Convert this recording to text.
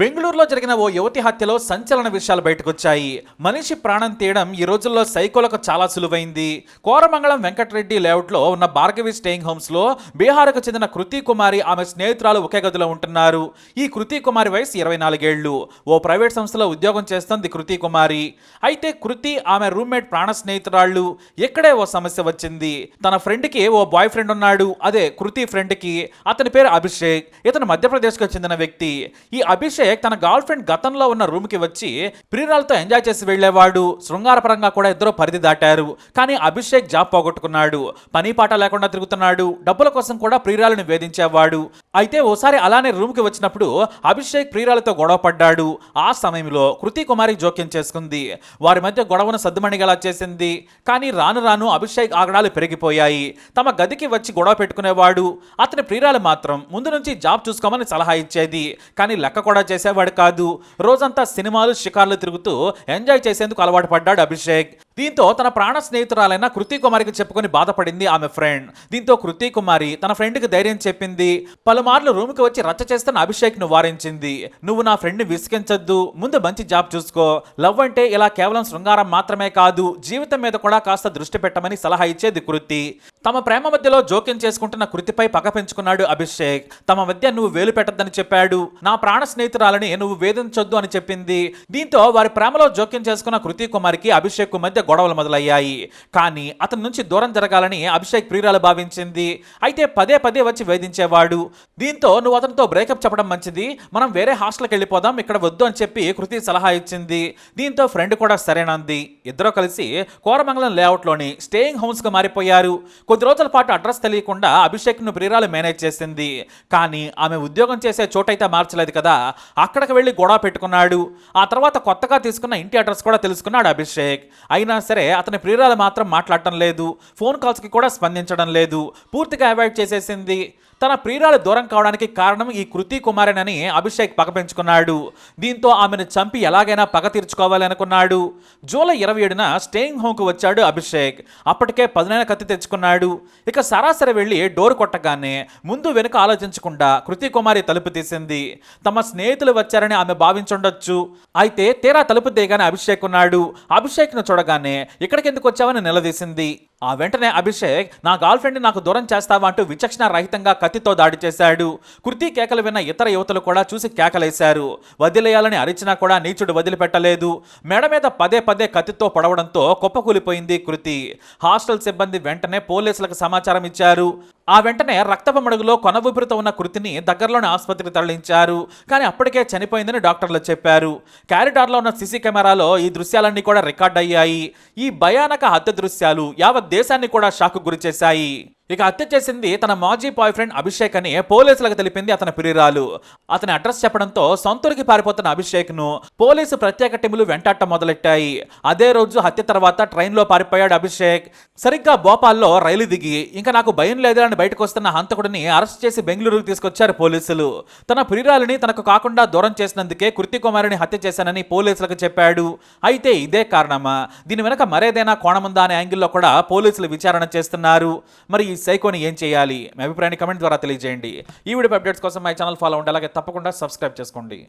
బెంగళూరులో జరిగిన ఓ యువతి హత్యలో సంచలన విషయాలు బయటకొచ్చాయి. మనిషి ప్రాణం తీయడం ఈ రోజుల్లో సైకోలకు చాలా సులువైంది. కోరమంగళం వెంకటరెడ్డి లేఅవుట్లో ఉన్న భార్గవి స్టేయింగ్ హోమ్స్లో బీహార్కు చెందిన కృతి కుమారి ఆమె స్నేహితురాలు ఒకే గదిలో ఉంటున్నారు. ఈ కృతి కుమారి వయసు ఇరవై నాలుగేళ్ళు ఓ ప్రైవేట్ సంస్థలో ఉద్యోగం చేస్తుంది కృతి కుమారి. అయితే కృతి ఆమె రూమ్మేట్ ప్రాణ స్నేహితురాళ్ళు. ఇక్కడే ఓ సమస్య వచ్చింది. తన ఫ్రెండ్కి ఓ బాయ్ ఫ్రెండ్ ఉన్నాడు. అదే కృతి ఫ్రెండ్కి. అతని పేరు అభిషేక్. ఇతను మధ్యప్రదేశ్కు చెందిన వ్యక్తి. ఈ అభిషేక్ తన గర్ల్ ఫ్రెండ్ గతంలో ఉన్న రూమ్కి వచ్చి ప్రియురాలతో ఎంజాయ్ చేసి వెళ్ళేవాడు శృంగారపరంగా కూడా ఇద్దరు పరిధి దాటారు. కానీ అభిషేక్ జాబ్ పోగొట్టుకున్నాడు. పని పాట లేకుండా తిరుగుతున్నాడు. డబ్బుల కోసం కూడా ప్రియురాలను వేధించేవాడు. అయితే ఓసారి అలానే రూమ్కి వచ్చినప్పుడు అభిషేక్ ప్రియురాలతో గొడవ పడ్డాడు. ఆ సమయంలో కృతి కుమారి జోక్యం చేసుకుంది. వారి మధ్య గొడవను సద్దుమణిగేలా చేసింది. కానీ రాను రాను అభిషేక్ ఆగడాలు పెరిగిపోయాయి. తమ గదికి వచ్చి గొడవ పెట్టుకునేవాడు. అతని ప్రియురాలు మాత్రం ముందు నుంచి జాబ్ చూసుకోమని సలహా ఇచ్చేది. కానీ లెక్క కూడా చేసేవాడు కాదు. రోజంతా సినిమాలు షికార్లు తిరుగుతూ ఎంజాయ్ చేసేందుకు అలవాటు పడ్డాడు అభిషేక్. దీంతో తన ప్రాణ స్నేహితురాలైన కృతి కుమారికి చెప్పుకొని బాధపడింది ఆమె ఫ్రెండ్. దీంతో కృతి కుమారి తన ఫ్రెండ్కి ధైర్యం చెప్పింది. పలుమార్లు రూమ్కి వచ్చి రచ్చ చేస్తున్న అభిషేక్ను వారించింది. నువ్వు నా ఫ్రెండ్ని విసిగించొద్దు. ముందు మంచి జాబ్ చూసుకో. లవ్ అంటే ఇలా కేవలం శృంగారం మాత్రమే కాదు. జీవితం మీద కూడా కాస్త దృష్టి పెట్టమని సలహా ఇచ్చేది కృతి. తమ ప్రేమ మధ్యలో జోక్యం చేసుకుంటున్న కృతిపై పగ పెంచుకున్నాడు అభిషేక్. తమ మధ్య నువ్వు వేలు పెట్టద్దని చెప్పాడు. నా ప్రాణ స్నేహితురాలని నువ్వు వేధించొద్దు అని చెప్పింది. దీంతో వారి ప్రేమలో జోక్యం చేసుకున్న కృతి కుమార్కి అభిషేక్ మధ్య గొడవలు మొదలయ్యాయి. కానీ అతని నుంచి దూరం జరగాలని అభిషేక్ ప్రియురాలు భావించింది. అయితే పదే పదే వచ్చి వేధించేవాడు. దీంతో నువ్వు అతనితో బ్రేకప్ చెప్పడం మంచిది. మనం వేరే హాస్టల్కి వెళ్ళిపోదాం ఇక్కడ వద్దు అని చెప్పి కృతి సలహా ఇచ్చింది. దీంతో ఫ్రెండ్ కూడా సరేనంది. ఇద్దరూ కలిసి కోరమంగళం లేఅవుట్లోని స్టేయింగ్ హోమ్స్గా మారిపోయారు. కొద్ది రోజుల పాటు అడ్రస్ తెలియకుండా అభిషేక్ను ప్రియురాలు మేనేజ్ చేసింది. కానీ ఆమె ఉద్యోగం చేసే చోటైతే మార్చలేదు కదా. అక్కడికి వెళ్ళి గొడవ పెట్టుకున్నాడు. ఆ తర్వాత కొత్తగా తీసుకున్న ఇంటి అడ్రస్ కూడా తెలుసుకున్నాడు అభిషేక్. అయినా సరే అతని ప్రియురాలు మాత్రం మాట్లాడటం లేదు. ఫోన్ కాల్స్కి కూడా స్పందించడం లేదు. పూర్తిగా అవాయిడ్ చేసేసింది. తన ప్రియురాలు దూరం కావడానికి కారణం ఈ కృతి కుమారేనని అభిషేక్ పగ పెంచుకున్నాడు. దీంతో ఆమెను చంపి ఎలాగైనా పగ తీర్చుకోవాలి అనుకున్నాడు. జూలై ఇరవై ఏడున స్టేయింగ్ హోమ్కు వచ్చాడు అభిషేక్. అప్పటికే పదునైన కత్తి తెచ్చుకున్నాడు. ఇక సరాసరి వెళ్ళి డోర్ కొట్టగానే ముందు వెనుక ఆలోచించకుండా కృతి కుమారి తలుపు తీసింది. తమ స్నేహితులు వచ్చారని ఆమె భావించుండొచ్చు. అయితే తీరా తలుపు తీయగానే అభిషేక్ ఉన్నాడు. అభిషేక్ను చూడగానే ఇక్కడికి ఎందుకు వచ్చావని నిలదీసింది. ఆ వెంటనే అభిషేక్ నా గర్ల్ ఫ్రెండ్ నాకు దూరం చేస్తావా? అంటూ విచక్షణ రహితంగా కత్తితో దాడి చేశాడు. కృతి కేకలు విన్న ఇతర యువతలు కూడా చూసి కేకలేశారు. వదిలేయాలని అరిచినా కూడా నీచుడు వదిలిపెట్టలేదు. మెడ మీద పదే పదే కత్తితో పొడవడంతో కుప్పకూలిపోయింది కృతి హాస్టల్ సిబ్బంది వెంటనే పోలీసులకు సమాచారం ఇచ్చారు. ఆ వెంటనే రక్తపు మడుగులో కొన ఊపిరితో ఉన్న కృతిని దగ్గరలోని ఆసుపత్రికి తరలించారు. కానీ అప్పటికే చనిపోయిందని డాక్టర్లు చెప్పారు. క్యారిడార్లో ఉన్న సీసీ కెమెరాలో ఈ దృశ్యాలన్నీ కూడా రికార్డ్ అయ్యాయి. ఈ భయానక హత్య దృశ్యాలు యావత్ దేశాన్ని కూడా షాక్ గురిచేశాయి. ఇక హత్య చేసింది తన మాజీ బాయ్ ఫ్రెండ్ అభిషేక్ అని పోలీసులకు తెలిపింది అతని ప్రియురాలు. అతని అడ్రస్ చెప్పడంతో సొంతూరికి పారిపోతున్న అభిషేక్ను పోలీసు ప్రత్యేక టీములు వెంటాట మొదలెట్టాయి. అదే రోజు హత్య తర్వాత ట్రైన్లో పారిపోయాడు అభిషేక్. సరిగ్గా భోపాల్లో రైలు దిగి ఇంకా నాకు భయం లేదు అని బయటకు వస్తున్న హంతకుడిని అరెస్ట్ చేసి బెంగళూరుకు తీసుకొచ్చారు పోలీసులు. తన ప్రియురాలిని తనకు కాకుండా దూరం చేసినందుకే కృతి కుమారిని హత్య చేశానని పోలీసులకు చెప్పాడు. అయితే ఇదే కారణమా? దీని వెనక మరేదైనా కోణముందా అనే యాంగిల్లో కూడా పోలీసులు విచారణ చేస్తున్నారు. మరి ఈ సైకోని ఏం చేయాలి? మీ అభిప్రాయాన్ని కమెంట్ ద్వారా తెలియజేయండి. ఈ వీడియో అప్డేట్స్ కోసం మై ఛానల్ ఫాలో ఉండి అలాగే తప్పకుండా సబ్స్క్రైబ్ చేసుకోండి.